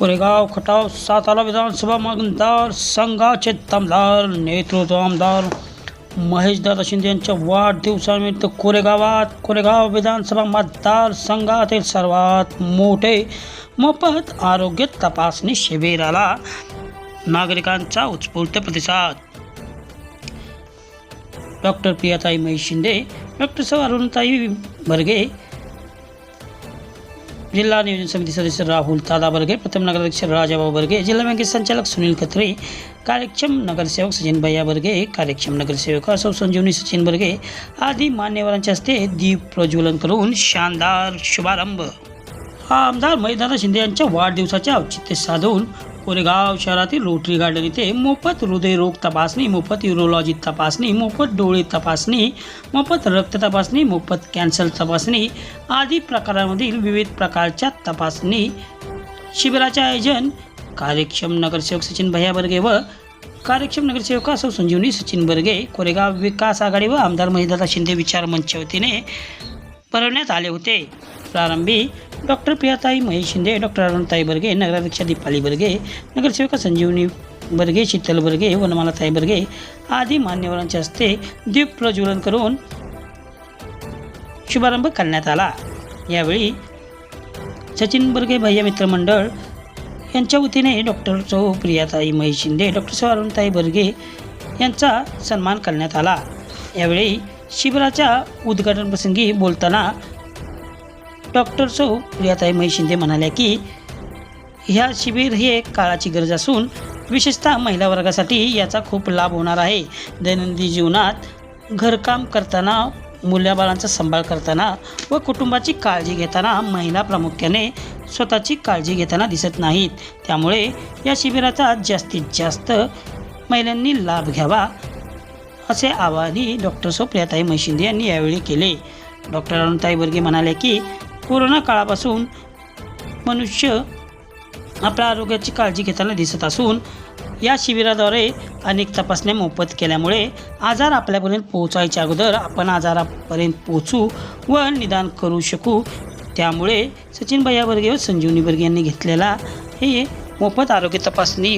कोरेगाव खटाव सातारा विधानसभा मतदार संघाचे तमदार नेतृत्व आमदार महेशदादा शिंदे यांच्या वाढदिवसानिमित्त कोरेगावात कोरेगाव विधानसभा मतदार संघातील सर्वात मोठे मोफत आरोग्य तपासणी शिबिराला नागरिकांचा उत्स्फूर्त प्रतिसाद. डॉक्टर प्रियाताई महेश शिंदे डॉक्टर सौ अरुणताई बर्गे जिल्हा नियोजन समिती सदस्य राहुल दादा बर्गे प्रथम नगराध्यक्ष राजाभाऊ बर्गे जिल्हा बँकेचे संचालक सुनील खत्रे कार्यक्षम नगरसेवक सचिन भैया बर्गे कार्यक्षम नगरसेवक सौ संजीवनी सचिन बर्गे आदी मान्यवरांच्या हस्ते दीप प्रज्वलन करून शानदार शुभारंभ आमदार मैदाना शिंदे यांच्या वाढदिवसाचे औचित्य साधून कोरेगाव शहरातील रोटरी गार्डन येथे मोफत हृदयरोग तपासणी मोफत युरोलॉजी तपासणी मोफत डोळे तपासणी मोफत रक्त तपासणी मोफत कॅन्सर तपासणी आदी प्रकारांमधील विविध प्रकारच्या तपासणी शिबिराचे आयोजन कार्यक्षम नगरसेवक सचिन भैया बर्गे व कार्यक्षम नगरसेवका सौ संजीवनी सचिन बर्गे कोरेगाव विकास आघाडी व आमदार महेशदादा शिंदे विचार मंचवतीने वतीने भरवण्यात आले होते. प्रारंभी डॉक्टर प्रियाताई महेश शिंदे डॉक्टर अरुणताई बर्गे नगराध्यक्षा दीपाली बर्गे नगरसेविका संजीवनी बर्गे शीतल बर्गे वनमालाताई बर्गे आदी मान्यवरांच्या हस्ते दीप प्रज्वलन करून शुभारंभ करण्यात आला. यावेळी सचिन बर्गे भैया मित्रमंडळ यांच्या वतीने डॉक्टर चौ प्रियाताई महेश शिंदे डॉक्टर सौ अरुणताई बर्गे यांचा सन्मान करण्यात आला. यावेळी शिबिराच्या उद्घाटनप्रसंगी बोलताना डॉक्टर सौ प्रियाताई महेश शिंदे म्हणाल्या की ह्या शिबिर हे एक काळाची गरज असून विशेषतः महिला वर्गासाठी याचा खूप लाभ होणार आहे. दैनंदिन जीवनात घरकाम करताना मुलाबाळांचा सांभाळ करताना व कुटुंबाची काळजी घेताना महिला प्रामुख्याने स्वतःची काळजी घेताना दिसत नाहीत. त्यामुळे या शिबिराचा जास्तीत जास्त महिलांनी लाभ घ्यावा असे आवाहनही डॉक्टर सौ प्रियाताई मैशिंदे यांनी यावेळी केले. डॉक्टर अरुणताई बर्गे म्हणाले की कोरोना काळापासून मनुष्य आपल्या आरोग्याची काळजी घेताना दिसत असून या शिबिराद्वारे अनेक तपासण्या मोफत केल्यामुळे आजार आपल्यापर्यंत पोहोचायच्या अगोदर आपण आजारापर्यंत पोहोचू व निदान करू शकू. त्यामुळे सचिन भैया व संजीवनी बर्गे यांनी घेतलेला हे मोफत आरोग्य तपासणी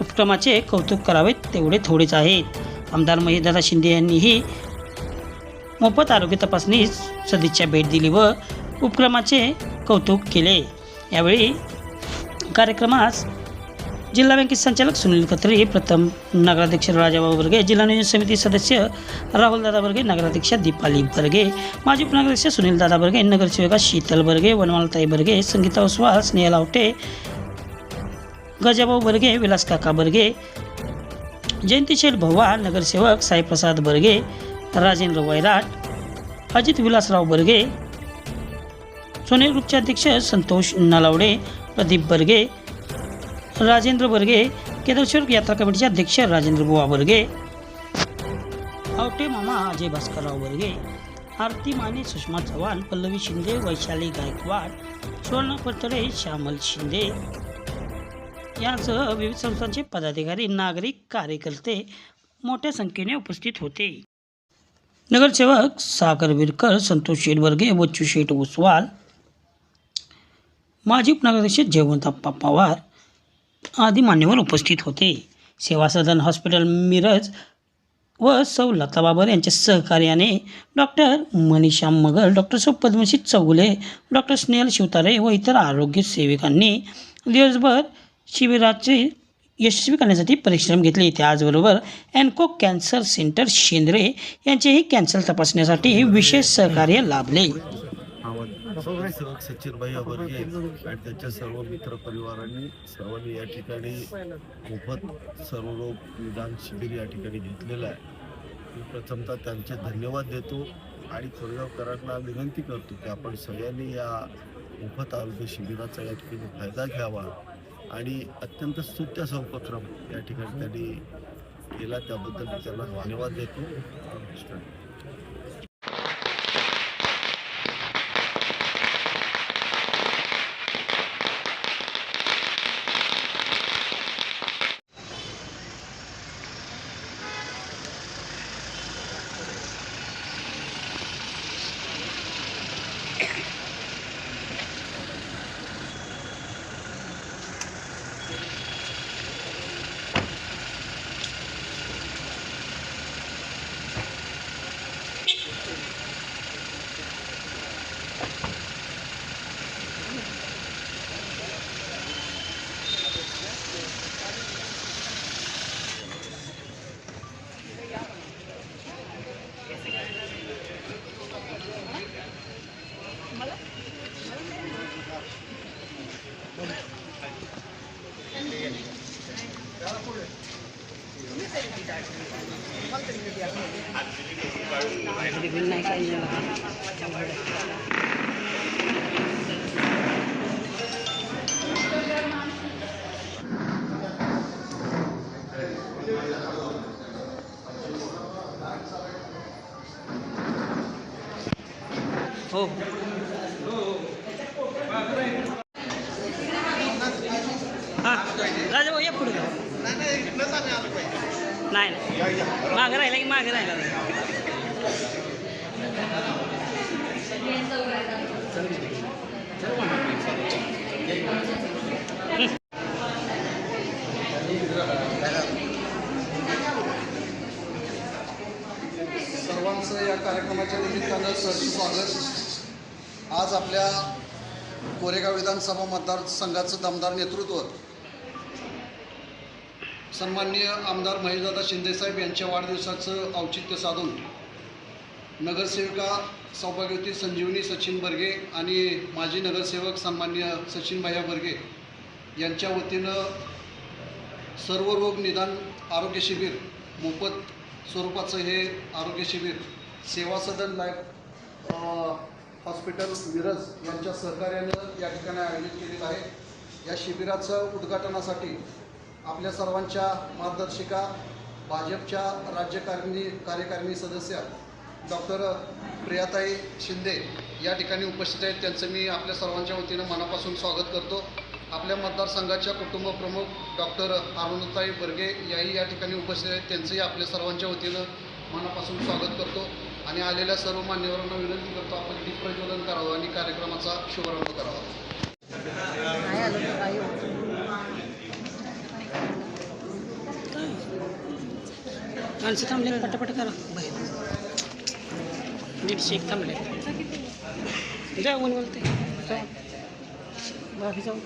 उपक्रमाचे कौतुक करावे तेवढे थोडेच आहेत. आमदार महेशदादा शिंदे यांनीही मोफत आरोग्य तपासणीस सदिच्छा भेट दिली व उपक्रमाचे कौतुक केले. यावेळी कार्यक्रमास जिल्हा बँकेचे संचालक सुनील खत्री प्रथम नगराध्यक्ष राजाभाऊ बर्गे जिल्हा नियोजन समिती सदस्य राहुल दादा बर्गे नगराध्यक्ष दीपाली बर्गे माजी उपनगराध्यक्ष सुनीलदादा बर्गे नगरसेविका शीतल बर्गे वनमालताई बर्गे संगीता ओसवाल स्नेहल आवटे गजाभाऊ बर्गे विलास काका बर्गे जयंती शेठ भव्वा नगरसेवक साईप्रसाद बर्गे राजेंद्र वैराट अजित विलासराव बर्गे सोने ग्रुपचे अध्यक्ष संतोष नलावडे प्रदीप बर्गे राजेंद्र बर्गे केदारेश्वर यात्रा कमिटीचे अध्यक्ष राजेंद्र बुवा बर्गे आवटे मामा अजय भास्करराव बर्गे आरती माने सुषमा चव्हाण पल्लवी शिंदे वैशाली गायकवाड सुवर्ण पटरे श्यामल शिंदे यासह विविध संस्थांचे पदाधिकारी नागरिक कार्यकर्ते मोठ्या संख्येने उपस्थित होते. नगरसेवक सागर विरकर संतोष शेटबर्गे बच्चू शेठ ओसवाल माजी उपनगराध्यक्ष जयवंतप्पा पवार आदी मान्यवर उपस्थित होते. सेवा सदन हॉस्पिटल मिरज व सौ लता बाबर यांच्या सहकार्याने doctor Manisha Magar doctor Sau Padmashri Chougule doctor Snehal Shivtare व इतर आरोग्य सेविकांनी दिवसभर शिबिराचे यशस्वी करण्यासाठी परिश्रम घेतले. त्याचबरोबर अँको कॅन्सर सेंटर शेंद्रे यांचेही कॅन्सर तपासण्यासाठी विशेष सहकार्य लाभले. नगरसेवक सचिन भाई बर्गे आणि त्यांच्या सर्व मित्र परिवारांनी सर्वांनी या ठिकाणी मोफत सर्व लोक निदान शिबिर या ठिकाणी घेतलेलं आहे. मी प्रथमतः त्यांचे धन्यवाद देतो आणि कोरेगावकरांना विनंती करतो की आपण सगळ्यांनी या मोफत आरोग्य शिबिराचा या ठिकाणी फायदा घ्यावा आणि अत्यंत स्तुत्य असा उपक्रम या ठिकाणी त्यांनी केला. त्याबद्दल मी त्यांना धन्यवाद देतो. हो. हां. राजा भाऊ या पुढे नाही नाही. मागं राहिला की मागं राहिला सर्वांचं या कार्यक्रमाच्या निमित्तानं सहर्ष स्वागत. आज आपल्या कोरेगाव विधानसभा मतदारसंघाचं दमदार नेतृत्व सन्माननीय आमदार महेशदादा शिंदेसाहेब यांच्या वाढदिवसाचं औचित्य साधून नगरसेविका सौभाग्यवती संजीवनी सचिन बर्गे आणि माजी नगरसेवक सन्माननीय सचिन भैया बर्गे यांच्या वतीनं सर्व रोग निदान आरोग्य शिबिर मोफत स्वरूपाचं हे आरोग्य शिबिर सेवा सदन लाईफ हॉस्पिटल मिरज यांच्या सहकार्यानं या ठिकाणी आयोजित केलेलं आहे. या शिबिराचं उद्घाटनासाठी आपल्या सर्वांच्या मार्गदर्शिका भाजपच्या राज्यकारिणी कार्यकारिणी सदस्या डॉक्टर प्रियाताई शिंदे या ठिकाणी उपस्थित आहेत. त्यांचं मी आपल्या सर्वांच्या वतीनं मनापासून स्वागत करतो. आपल्या मतदारसंघाच्या कुटुंब प्रमुख डॉक्टर अरुणताई बर्गे याही या ठिकाणी उपस्थित आहेत. त्यांचंही आपल्या सर्वांच्या वतीनं मनापासून स्वागत करतो. आणि आलेल्या सर्व मान्यवरांना विनंती करतो आपण दीप प्रज्वलन करावं आणि कार्यक्रमाचा शुभारंभ करावा. माणसं थांबले पटापट करा. दीडशे एक थांबले. जाऊ कोणी बोलते बाकी जाऊ.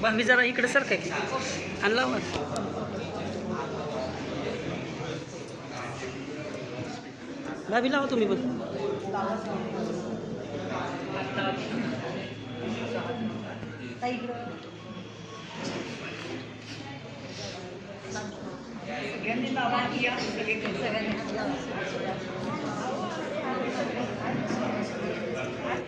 भाभी जरा इकडे सर काय आणला भाभी लावा तुम्ही पण. ते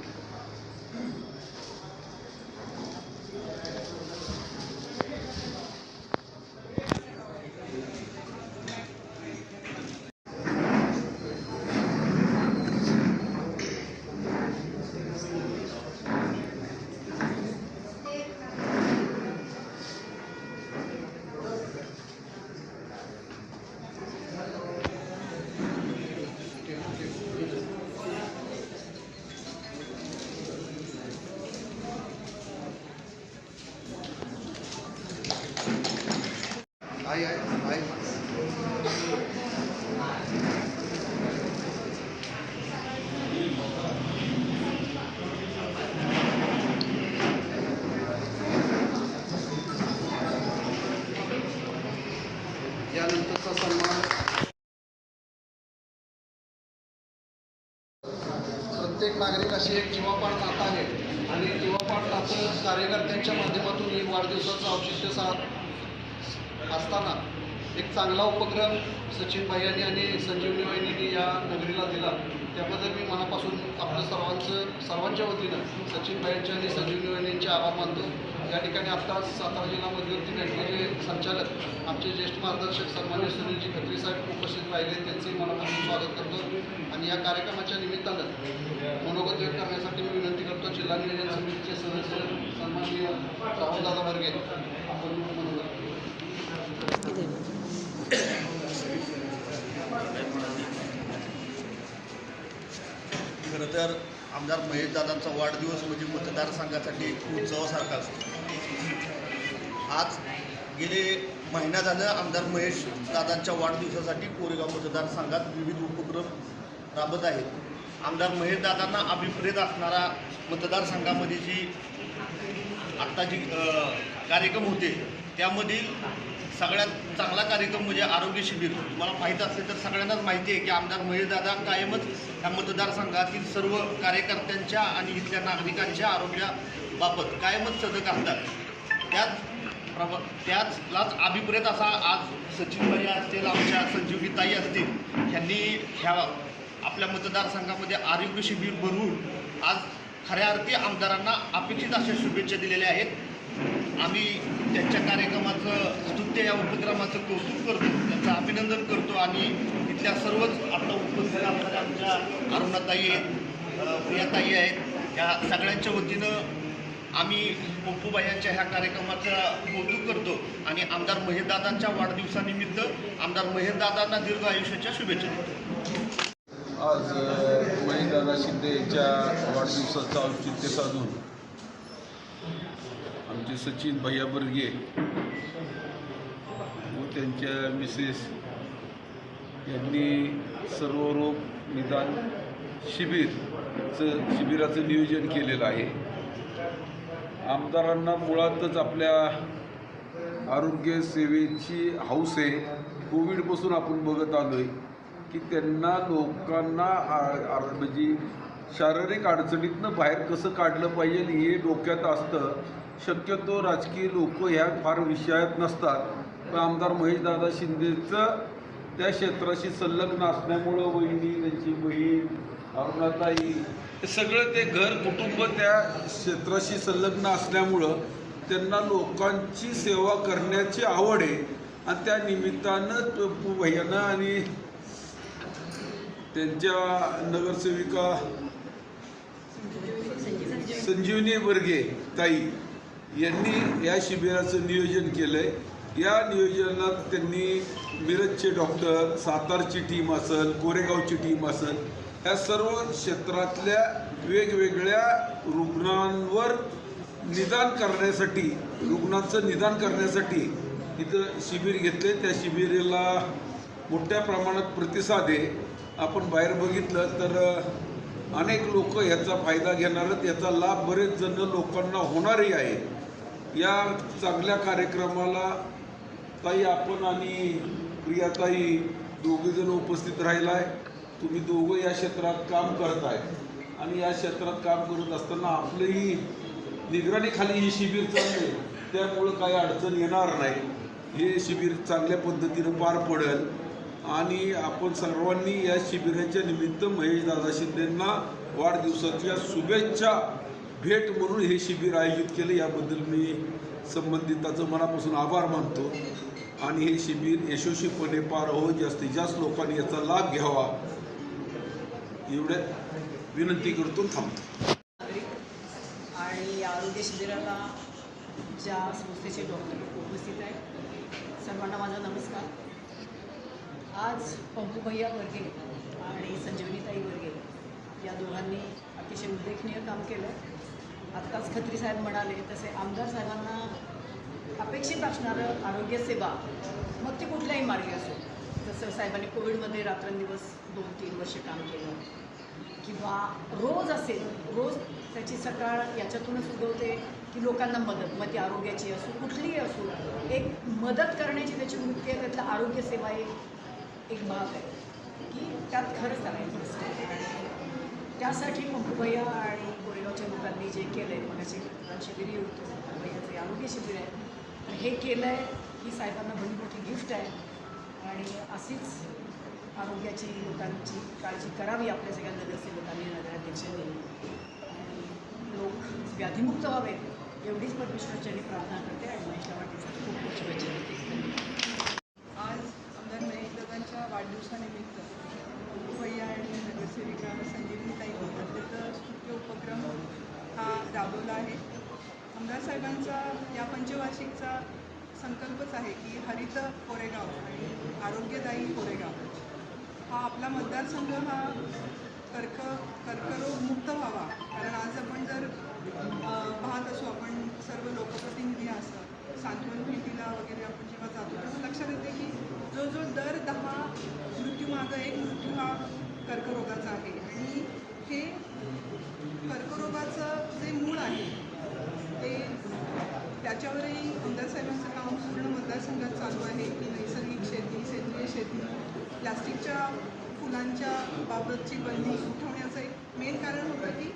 आई आई आई प्रत्येक नागरिक अशी एक जीवापाड नातं आहे. आणि जीवापाड नातं कार्यकर्त्यांच्या माध्यमातून एक वाढदिवसाचं औचित्य साध असताना एक चांगला उपक्रम सचिन भाईयांनी आणि संजीवनी वहिनींनी या नगरीला दिला. त्याबद्दल मी मनापासून आपल्या सर्वांचं सर्वांच्या वतीनं सचिन भाईंचे आणि संजीवनी वाहिनींचे आभार मानतो. या ठिकाणी आत्ता सातारा जिल्हा मध्यवर्ती बँकेचे संचालक आमचे ज्येष्ठ मार्गदर्शक सन्मान्य सुनीलजी खत्री साहेब उपस्थित राहिले. त्यांचेही मनापासून स्वागत करतो. आणि या कार्यक्रमाच्या निमित्तानं मनोगत व्यक्त करण्यासाठी मी विनंती करतो जिल्हा नियोजन समितीचे सदस्य सन्माननीय राहुलदादा वर्गे. आपण खरं तर आमदार महेशदादांचा वाढदिवस म्हणजे मतदारसंघासाठी एक उत्सवासारखा असतो. आज गेले महिना झालं आमदार महेश दादांच्या वाढदिवसासाठी कोरेगाव मतदारसंघात विविध उपक्रम राबत आहेत. आमदार महेश दादांना अभिप्रेत असणारा मतदारसंघामध्ये जी आत्ता जी कार्यक्रम होते त्यामधील सगळ्यात चांगला कार्यक्रम म्हणजे आरोग्य शिबिर. तुम्हाला माहीत असेल तर सगळ्यांनाच माहिती आहे की आमदार महेशदादा कायमच ह्या मतदारसंघातील सर्व कार्यकर्त्यांच्या आणि इथल्या नागरिकांच्या आरोग्याबाबत कायमच सजग असतात. त्याच प्रभ त्याचलाच अभिप्रेत असा आज सचिनबाई असतील आमच्या संजीवनीताई असतील ह्यांनी ह्या आपल्या मतदारसंघामध्ये आरोग्य शिबिर भरवून आज खऱ्या अर्थी आमदारांना अपेक्षित अशा शुभेच्छा दिलेल्या आहेत. आम्ही त्यांच्या कार्यक्रमाचं स्तुत्य या उपक्रमाचं कौतुक करतो त्यांचं अभिनंदन करतो आणि तिथल्या सर्वच आता उपस्थित असणाऱ्या आमच्या अरुणाताई आहेत प्रियाताई आहेत या सगळ्यांच्या वतीनं आम्ही पप्पूबाईंच्या ह्या कार्यक्रमाचं कौतुक करतो आणि आमदार महेशदादांच्या वाढदिवसानिमित्त आमदार महेशदादांना दीर्घ आयुष्याच्या शुभेच्छा देतो. आज अ, महेशदादा शिंदे यांच्या वाढदिवसाचं औचित्य साधून आमचे सचिन भैया बर्गे व त्यांच्या मिसेस यांनी सर्व रोग निदान शिबिरचं शिबिराचं नियोजन केलेलं आहे. आमदारांना मुळातच आपल्या आरोग्य सेवेची हौस आहे. कोविडपासून आपण बघत आलो आहे की त्यांना लोकांना आ- म्हणजे शारीरिक अडचणीतनं बाहेर कसं काढलं पाहिजे हे डोक्यात असतं. शक्यतो राजकीय लोक ह्या फार विषयात नसतात. पण आमदार महेशदादा शिंदेचं त्या क्षेत्राशी संलग्न असल्यामुळं वहिनी त्यांची बहीण अरुणाताई हे सगळं ते घर कुटुंब त्या क्षेत्राशी संलग्न असल्यामुळं त्यांना लोकांची सेवा करण्याची आवड आहे. आणि त्या निमित्तानं तो भैयानं आणि त्यांच्या नगरसेविका संजीवनी वर्गे ताई यांनी या शिबिराचं नियोजन केलं आहे या नियोजनात त्यांनी मिरजचे डॉक्टर सातारची टीम असेल कोरेगावची टीम असेल ह्या सर्व क्षेत्रातल्या वेगवेगळ्या रुग्णांवर निदान करण्यासाठी रुग्णांचं निदान करण्यासाठी इथं शिबिर घेतले त्या शिबिराला मोठ्या प्रमाणात प्रतिसाद आहे. आपण बाहेर बघितलं तर अनेक लोक याचा फायदा घेणार आहेत. याचा लाभ बरेच जण लोकांना होणारही आहे. या चांगल्या कार्यक्रमाला ताई आपण आणि प्रियाताई दोघेजण उपस्थित राहिला आहे तुम्ही दोघं या क्षेत्रात काम करताय. आणि या क्षेत्रात काम करत असताना आपलंही निगराणीखाली ही शिबिर चालले. त्यामुळं काही अडचण येणार नाही. हे शिबिर चांगल्या पद्धतीनं पार पडेल. आणि आपण सर्वांनी या शिबिराच्या निमित्त महेशदादा शिंदेंना वाढदिवसाच्या शुभेच्छा भेट म्हणून हे शिबिर आयोजित केलं. याबद्दल मी संबंधिताचं मनापासून आभार मानतो. आणि हे शिबिर यशस्वीपणे पार हो जास्तीत जास्त लोकांनी याचा लाभ घ्यावा. एवढ्या विनंती करतो. थांबतो. आणि आरोग्य शिबिराला ज्या संस्थेचे डॉक्टर उपस्थित आहेत सर्वांना माझा नमस्कार. आज पंपू भैया वर्गे आणि संजीवनीताई वर्गे या दोघांनी अतिशय उल्लेखनीय काम केलं. आत्ताच खत्री साहेब म्हणाले तसे आमदार साहेबांना अपेक्षित असणारं आरोग्यसेवा मग ते कुठल्याही मार्गी असो. जसं साहेबांनी कोविडमध्ये रात्रंदिवस दोन तीन वर्ष काम केलं. किंवा रोज असेल रोज त्याची सकाळ याच्यातूनच उगवते की लोकांना मदत मग ती आरोग्याची असो कुठलीही असो एक मदत करण्याची त्याची वृत्ती आहे त्यातला आरोग्यसेवा एक एक भाग आहे. की त्यात खरंच करायचं आहे. त्यासाठी पंपूभैया आणि कोरेगावच्या लोकांनी जे केलं आहे मगाचे रक्तदान शिबिरही होतं पंपूभैयाचं आरोग्य शिबिर आहे. तर हे केलं आहे ही साहेबांना भली मोठी गिफ्ट आहे. आणि अशीच आरोग्याची लोकांची काळजी करावी आपल्या सगळ्या नगरसेवकांनी नगराध्यक्षांनी आणि लोक व्याधीमुक्त व्हावेत एवढीच परमेश्वराच्यांनी प्रार्थना करते आणि महेशला वाटते खूप खूप शुभेच्छा देते आज आमदार महेश दादांच्या वाढदिवसानिमित्त भैया आणि नगरसेविका संजीवनीताई अत्यंत स्तुत्य उपक्रम हा राबवला आहे. आमदार साहेबांचा या पंचवार्षिकचा संकल्पच आहे की हरित कोरेगाव आणि आरोग्यदायी कोरेगाव. हा आपला मतदारसंघ हा कर्क कर्करोगमुक्त व्हावा. कारण आज आपण जर पाहत असू आपण सर्व लोकप्रतिनिधी असतात सांत्वन भेटीला वगैरे आपण जेव्हा जातो तेव्हा लक्षात येते की जो जो दर दहा मृत्यूमागं एक मृत्यू हा कर्करोगाचा आहे. आणि हे कर्करोगाचं जे मूळ आहे ते त्याच्यावरही आमदार साहेबांचं काम पूर्ण मतदारसंघात चालू आहे की नैसर्गिक शेती सेंद्रिय शेती प्लास्टिकच्या फुलांच्या बाबतची बंदी उठवण्याचं एक मेन कारण होतं की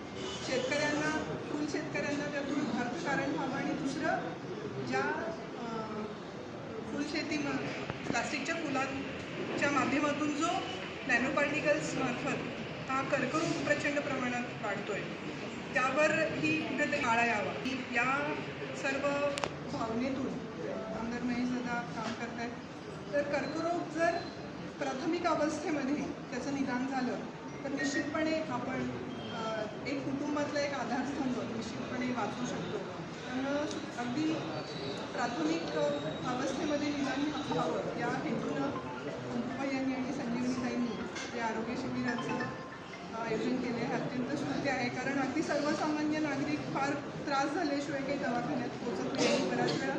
शेतकऱ्यांना फुल शेतकऱ्यांना त्यातून अर्थकारण व्हावं आणि दुसरं ज्या फुलशेती प्लास्टिकच्या फुलांच्या माध्यमातून जो नॅनो पार्टिकल्स मार्फत हा कर्करोग प्रचंड प्रमाणात वाढतोय. त्यावर ही कुठेतरी आळा यावा. की या सर्व भावनेतून आमदार महेश दादा काम करत आहेत तर कर्करोग जर प्राथमिक अवस्थेमध्ये त्याचं निदान झालं तर निश्चितपणे आपण एक कुटुंबातलं एक आधारस्तंभ निश्चितपणे वाचू शकतो. त्यामुळं अगदी प्राथमिक अवस्थेमध्ये निदान व्हावं या हेतूनं पंकजा यांनी आणि संजीवनीताईंनी या आरोग्य शिबिराचं आयोजन केले. अत्यंत स्तुत्य आहे. कारण अगदी सर्वसामान्य नागरिक फार त्रास झाल्याशिवाय काही दवाखान्यात पोचत नाही. आणि बऱ्याच वेळा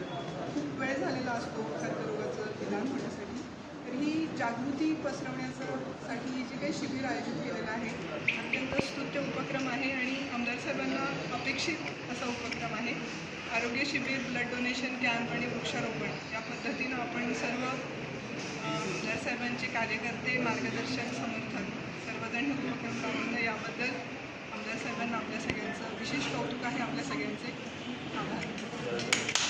खूप वेळ झालेला असतो कर्करोगाचं निदान होण्यासाठी. तर ही जागृती पसरवण्यासाठी हे जे काही शिबिर आयोजित केलेलं आहे अत्यंत स्तुत्य उपक्रम आहे आणि आमदार साहेबांना अपेक्षित असा उपक्रम आहे. आरोग्य शिबिर ब्लड डोनेशन कॅम्प आणि वृक्षारोपण या पद्धतीनं आपण सर्व आमदार साहेबांचे कार्यकर्ते मार्गदर्शक समर्थन प्रेझेंट हे आपण राबवलं याबद्दल आमदार साहेबांना आपल्या सगळ्यांचं विशेष कौतुक आहे आपल्या सगळ्यांचे आभार.